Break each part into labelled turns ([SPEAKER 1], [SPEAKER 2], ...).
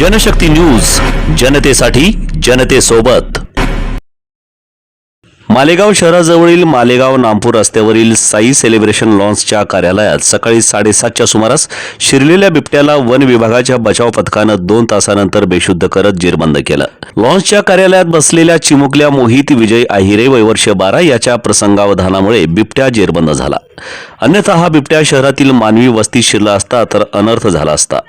[SPEAKER 1] Janshakti news जनतेसाठी जनतेसोबत. मालेगाव शहराजवळील मालेगाव नामपूर रस्त्यावरील साई सेलिब्रेशन लॉन्सच्या कार्यालयात सकाळी साडेसातच्या सुमारास शिरलेल्या बिबट्याला वन विभागाच्या बचाव पथकानं दोन तासानंतर बेशुद्ध करत जेरबंद केलं. लॉन्सच्या कार्यालयात बसलेल्या चिमुकल्या मोहित विजय आहिरे वयवर्ष बारा याच्या प्रसंगावधानामुळे बिबट्या जेरबंद झाला. अन्यथा हा बिबट्या शहरातील मानवी वस्तीत शिरला असता तर अनर्थ झाला असता.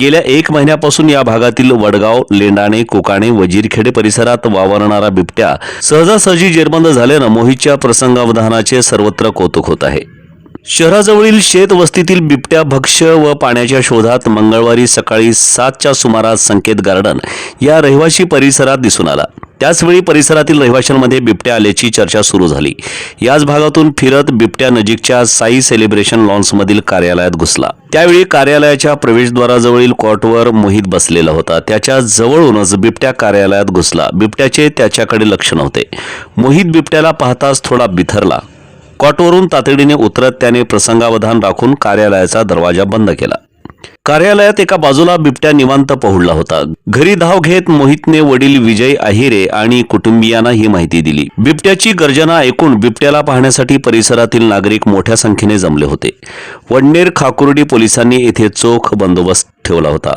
[SPEAKER 1] गेल्या एक महिन्यापासून या भागातील वडगाव लेंडाणे कोकाणे वजीरखेडे परिसरात वावरणारा बिबट्या सहजासहजी जेरबंद झाल्यानं मोहितच्या प्रसंगावधानाचे सर्वत्र कौतुक होत आहे. शहराजवळील शेत वस्तीतील बिबट्या भक्ष्य व पाण्याच्या शोधात मंगळवारी सकाळी सातच्या सुमारास संकेत गार्डन या रहिवासी परिसरात दिसून आला. त्याचवेळी परिसरातील रहिवाशांमध्ये बिबट्या आल्याची चर्चा सुरू झाली. याच भागातून फिरत बिबट्या नजीकच्या साई सेलिब्रेशन लॉन्समधील कार्यालयात घुसला. त्यावेळी कार्यालयाच्या प्रवेशद्वाराजवळील कॉटवर मोहित बसलेला होता. त्याच्या जवळूनच बिबट्या कार्यालयात घुसला. बिबट्याचे त्याच्याकडे लक्ष नव्हते. मोहित बिबट्याला पाहताच थोडा बिथरला. कॉटवरून तातडीने उतरत त्याने प्रसंगावधान राखून कार्यालयाचा दरवाजा बंद केला. कार्यालयात एका बाजूला बिबट्या निवांत पहुडला होता. घरी धाव घेत मोहितने वडील विजय आहिरे आणि कुटुंबियांना ही माहिती दिली. बिबट्याची गर्जना ऐकून बिबट्याला पाहण्यासाठी परिसरातील नागरिक मोठ्या संख्येने जमले होते. वडनेर खाकुर्डी पोलिसांनी येथे चोख बंदोबस्त ठेवला होता.